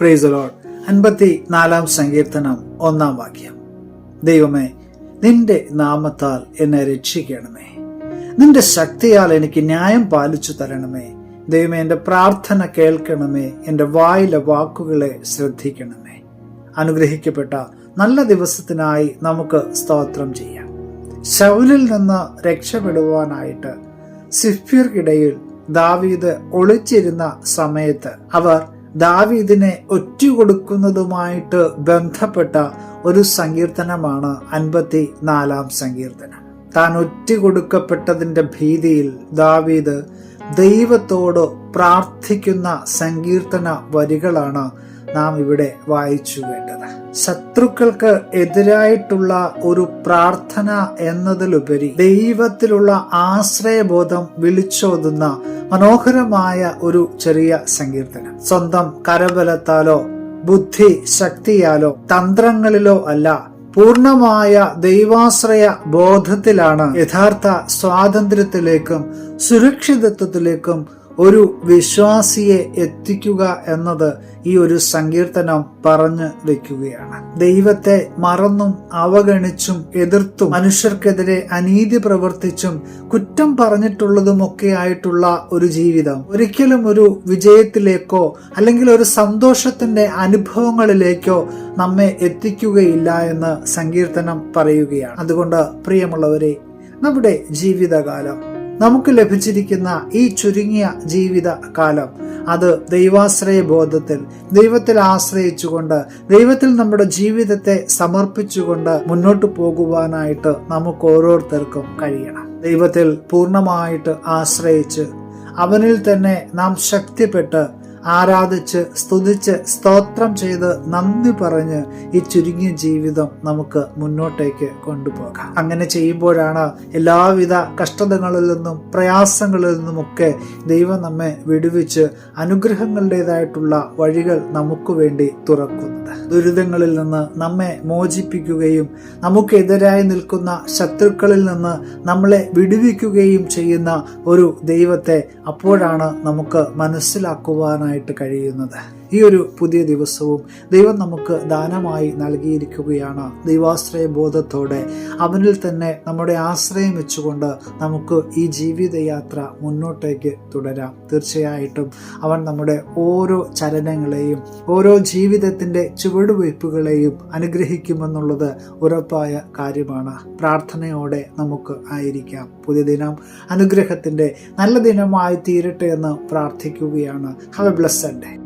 Price load അൻപത്തി നാലാം സങ്കീർത്തനം ഒന്നാം വാക്യം. ദൈവമേ നിന്റെ നാമത്താൽ എന്നെ രക്ഷിക്കണമേ. നിന്റെ ശക്തിയാൽ എനിക്ക് ന്യായം പാലിച്ചു തരണമേ. ദൈവമേ എന്റെ പ്രാർത്ഥന കേൾക്കണമേ. എന്റെ വായിലെ വാക്കുകളെ ശ്രദ്ധിക്കണമേ. അനുഗ്രഹിക്കപ്പെട്ട നല്ല ദിവസത്തിനായി നമുക്ക് സ്തോത്രം ചെയ്യാം. ശൗലിൽ നിന്ന് രക്ഷപ്പെടുവാനായിട്ട് സിഫ്യർക്കിടയിൽ ദാവീദ് ഒളിച്ചിരുന്ന സമയത്ത് അവർ ദാവീദിനെ ഒറ്റുകൊടുക്കുന്നതുമായിട്ട് ബന്ധപ്പെട്ട ഒരു സങ്കീർത്തനമാണ് അൻപത്തി നാലാം സങ്കീർത്തനം. താൻ ഒറ്റുകൊടുക്കപ്പെട്ടതിന്റെ ഭീതിയിൽ ദാവീദ് ദൈവത്തോട് പ്രാർത്ഥിക്കുന്ന സങ്കീർത്തന വരികളാണ് നാം ഇവിടെ വായിച്ചു വേണ്ടത്. ശത്രുക്കൾക്ക് എതിരായിട്ടുള്ള ഒരു പ്രാർത്ഥന എന്നതിലുപരി ദൈവത്തിലുള്ള ആശ്രയബോധം വിളിച്ചോതുന്ന മനോഹരമായ ഒരു ചെറിയ സങ്കീർത്തനം. സ്വന്തം കരബലത്താലോ ബുദ്ധി ശക്തിയാലോ തന്ത്രങ്ങളിലോ അല്ല പൂർണമായ ദൈവാശ്രയ ബോധത്തിലാണ് യഥാർത്ഥ സ്വാതന്ത്ര്യത്തിലേക്കും സുരക്ഷിതത്വത്തിലേക്കും ഒരു വിശ്വാസിയെ എത്തിക്കുക എന്നത് ഈ ഒരു സങ്കീർത്തനം പറഞ്ഞു വെക്കുകയാണ്. ദൈവത്തെ മറന്നും അവഗണിച്ചും എതിർത്തും മനുഷ്യർക്കെതിരെ അനീതി പ്രവർത്തിച്ചും കുറ്റം പറഞ്ഞിട്ടുള്ളതുമൊക്കെ ആയിട്ടുള്ള ഒരു ജീവിതം. ഒരിക്കലും ഒരു വിജയത്തിലേക്കോ അല്ലെങ്കിൽ ഒരു സന്തോഷത്തിന്റെ അനുഭവങ്ങളിലേക്കോ നമ്മെ എത്തിക്കുകയില്ല എന്ന് സങ്കീർത്തനം പറയുകയാണ്. അതുകൊണ്ട് പ്രിയമുള്ളവരെ നമ്മുടെ ജീവിതകാലം നമുക്ക് ലഭിച്ചിരിക്കുന്ന ഈ ചുരുങ്ങിയ ജീവിത കാലം. അത് ദൈവാശ്രയ ബോധത്തിൽ ദൈവത്തിൽ ആശ്രയിച്ചുകൊണ്ട് ദൈവത്തിൽ നമ്മുടെ ജീവിതത്തെ സമർപ്പിച്ചുകൊണ്ട് മുന്നോട്ട് പോകുവാനായിട്ട് നമുക്ക് ഓരോരുത്തർക്കും കഴിയണം. ദൈവത്തിൽ പൂർണമായിട്ട് ആശ്രയിച്ച് അവനിൽ തന്നെ നാം ശക്തിപ്പെട്ട് ആരാധിച്ച് സ്തുതിച്ച് സ്തോത്രം ചെയ്ത് നന്ദി പറഞ്ഞ് ഈ ചുരുങ്ങിയ ജീവിതം നമുക്ക് മുന്നോട്ടേക്ക് കൊണ്ടുപോകാം. അങ്ങനെ ചെയ്യുമ്പോഴാണ് എല്ലാവിധ കഷ്ടതകളിൽ നിന്നും പ്രയാസങ്ങളിൽ നിന്നുമൊക്കെ ദൈവം നമ്മെ വിടുവിച്ച് അനുഗ്രഹങ്ങളുടേതായിട്ടുള്ള വഴികൾ നമുക്ക് വേണ്ടി തുറക്കുന്നത്. ദുരിതങ്ങളിൽ നിന്ന് നമ്മെ മോചിപ്പിക്കുകയും നമുക്കെതിരായി നിൽക്കുന്ന ശത്രുക്കളിൽ നിന്ന് നമ്മളെ വിടുവിക്കുകയും ചെയ്യുന്ന ഒരു ദൈവത്തെ അപ്പോഴാണ് നമുക്ക് മനസ്സിലാക്കുവാനായി ആയിട്ട് കഴിയുന്നത്. ഈ ഒരു പുതിയ ദിവസവും ദൈവം നമുക്ക് ദാനമായി നൽകിയിരിക്കുകയാണ് ദൈവാശ്രയ ബോധത്തോടെ അവനിൽ തന്നെ നമ്മുടെ ആശ്രയം വെച്ചുകൊണ്ട് നമുക്ക് ഈ ജീവിതയാത്ര മുന്നോട്ടേക്ക് തുടരാം. തീർച്ചയായിട്ടും അവൻ നമ്മുടെ ഓരോ ചലനങ്ങളെയും ഓരോ ജീവിതത്തിന്റെ ചുവടുവയ്പ്പുകളെയും അനുഗ്രഹിക്കുമെന്നുള്ളത് ഉറപ്പായ കാര്യമാണ്. പ്രാർത്ഥനയോടെ നമുക്ക് ആയിരിക്കാം. പുതിയ ദിനം അനുഗ്രഹത്തിന്റെ നല്ല ദിനമായി തീരട്ടെ എന്ന് പ്രാർത്ഥിക്കുകയാണ്. Have A blessed day